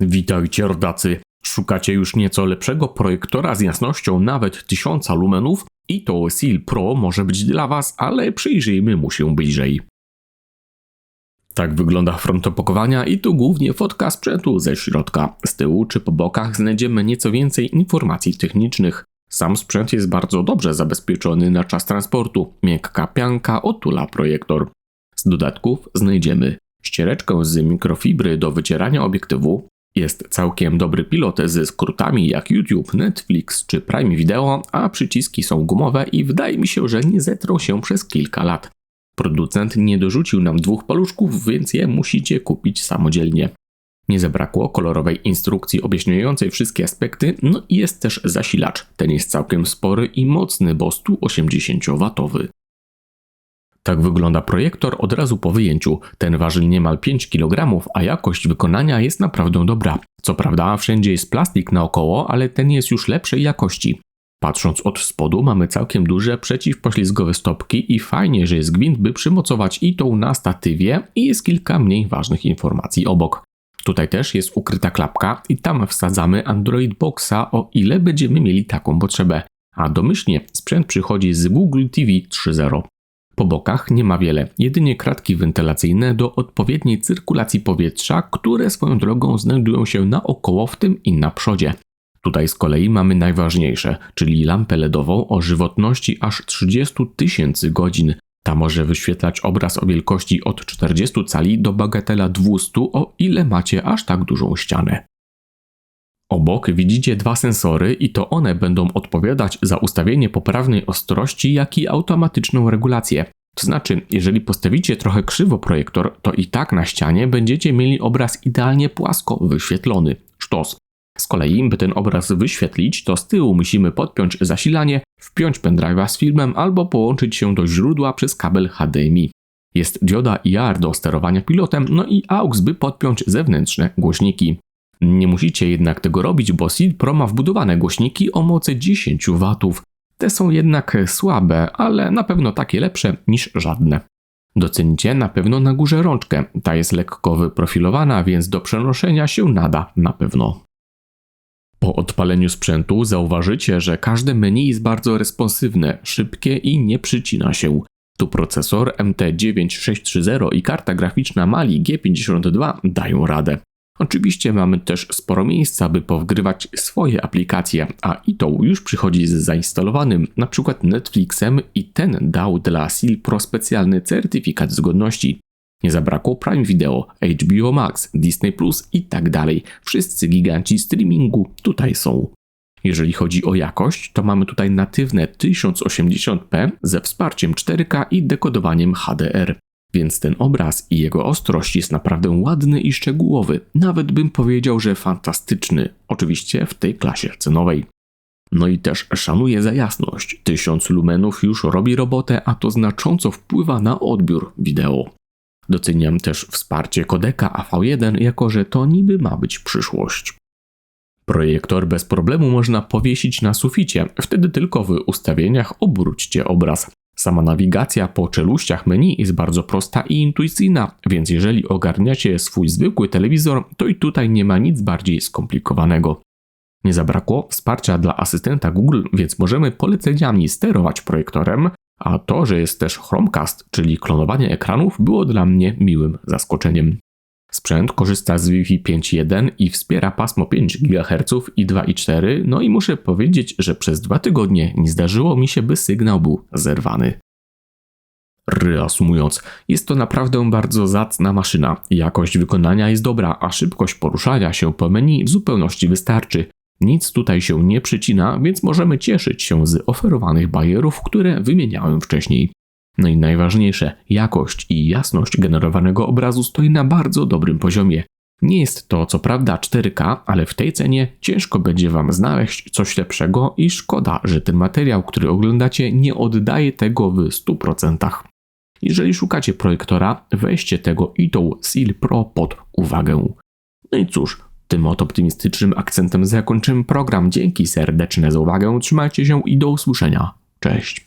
Witajcie rodacy. Szukacie już nieco lepszego projektora z jasnością nawet 1000 lumenów? I to Seal Pro może być dla Was, ale przyjrzyjmy mu się bliżej. Tak wygląda front opakowania i tu głównie fotka sprzętu ze środka. Z tyłu czy po bokach znajdziemy nieco więcej informacji technicznych. Sam sprzęt jest bardzo dobrze zabezpieczony na czas transportu. Miękka pianka otula projektor. Z dodatków znajdziemy ściereczkę z mikrofibry do wycierania obiektywu. Jest całkiem dobry pilot ze skrótami jak YouTube, Netflix czy Prime Video, a przyciski są gumowe i wydaje mi się, że nie zetrą się przez kilka lat. Producent nie dorzucił nam dwóch paluszków, więc je musicie kupić samodzielnie. Nie zabrakło kolorowej instrukcji objaśniającej wszystkie aspekty, no i jest też zasilacz. Ten jest całkiem spory i mocny, bo 180W. Tak wygląda projektor od razu po wyjęciu. Ten waży niemal 5 kg, a jakość wykonania jest naprawdę dobra. Co prawda, wszędzie jest plastik naokoło, ale ten jest już lepszej jakości. Patrząc od spodu, mamy całkiem duże przeciwpoślizgowe stopki i fajnie, że jest gwint, by przymocować i tą na statywie i jest kilka mniej ważnych informacji obok. Tutaj też jest ukryta klapka i tam wsadzamy Android Boxa, o ile będziemy mieli taką potrzebę. A domyślnie sprzęt przychodzi z Google TV 3.0. Po bokach nie ma wiele, jedynie kratki wentylacyjne do odpowiedniej cyrkulacji powietrza, które swoją drogą znajdują się naokoło, w tym i na przodzie. Tutaj z kolei mamy najważniejsze, czyli lampę LEDową o żywotności aż 30 tysięcy godzin. Ta może wyświetlać obraz o wielkości od 40 cali do bagatela 200, o ile macie aż tak dużą ścianę. Obok widzicie dwa sensory i to one będą odpowiadać za ustawienie poprawnej ostrości, jak i automatyczną regulację. To znaczy, jeżeli postawicie trochę krzywo projektor, to i tak na ścianie będziecie mieli obraz idealnie płasko wyświetlony. Sztos. Z kolei, by ten obraz wyświetlić, to z tyłu musimy podpiąć zasilanie, wpiąć pendrive'a z filmem albo połączyć się do źródła przez kabel HDMI. Jest dioda IR do sterowania pilotem, no i AUX, by podpiąć zewnętrzne głośniki. Nie musicie jednak tego robić, bo Seed Pro ma wbudowane głośniki o mocy 10 W. Te są jednak słabe, ale na pewno takie lepsze niż żadne. Docenicie na pewno na górze rączkę. Ta jest lekko wyprofilowana, więc do przenoszenia się nada na pewno. Po odpaleniu sprzętu zauważycie, że każde menu jest bardzo responsywne, szybkie i nie przycina się. Tu procesor MT9630 i karta graficzna Mali G52 dają radę. Oczywiście mamy też sporo miejsca, by powgrywać swoje aplikacje, a i to już przychodzi z zainstalowanym np. Netflixem i ten dał dla Seal Pro specjalny certyfikat zgodności. Nie zabrakło Prime Video, HBO Max, Disney Plus i tak dalej. Wszyscy giganci streamingu tutaj są. Jeżeli chodzi o jakość, to mamy tutaj natywne 1080p ze wsparciem 4K i dekodowaniem HDR. Więc ten obraz i jego ostrość jest naprawdę ładny i szczegółowy. Nawet bym powiedział, że fantastyczny. Oczywiście w tej klasie cenowej. No i też szanuje za jasność. 1000 lumenów już robi robotę, a to znacząco wpływa na odbiór wideo. Doceniam też wsparcie kodeka AV1, jako że to niby ma być przyszłość. Projektor bez problemu można powiesić na suficie, wtedy tylko w ustawieniach obróćcie obraz. Sama nawigacja po czeluściach menu jest bardzo prosta i intuicyjna, więc jeżeli ogarniacie swój zwykły telewizor, to i tutaj nie ma nic bardziej skomplikowanego. Nie zabrakło wsparcia dla asystenta Google, więc możemy poleceniami sterować projektorem, a to, że jest też Chromecast, czyli klonowanie ekranów, było dla mnie miłym zaskoczeniem. Sprzęt korzysta z Wi-Fi 5.1 i wspiera pasmo 5 GHz i 2.4, no i muszę powiedzieć, że przez dwa tygodnie nie zdarzyło mi się, by sygnał był zerwany. Reasumując, jest to naprawdę bardzo zacna maszyna. Jakość wykonania jest dobra, a szybkość poruszania się po menu w zupełności wystarczy. Nic tutaj się nie przycina, więc możemy cieszyć się z oferowanych bajerów, które wymieniałem wcześniej. No i najważniejsze, jakość i jasność generowanego obrazu stoi na bardzo dobrym poziomie. Nie jest to co prawda 4K, ale w tej cenie ciężko będzie Wam znaleźć coś lepszego i szkoda, że ten materiał, który oglądacie, nie oddaje tego w 100%. Jeżeli szukacie projektora, weźcie tego ITO Seal Pro pod uwagę. No i cóż, tym oto optymistycznym akcentem zakończymy program. Dzięki serdeczne za uwagę, trzymajcie się i do usłyszenia. Cześć.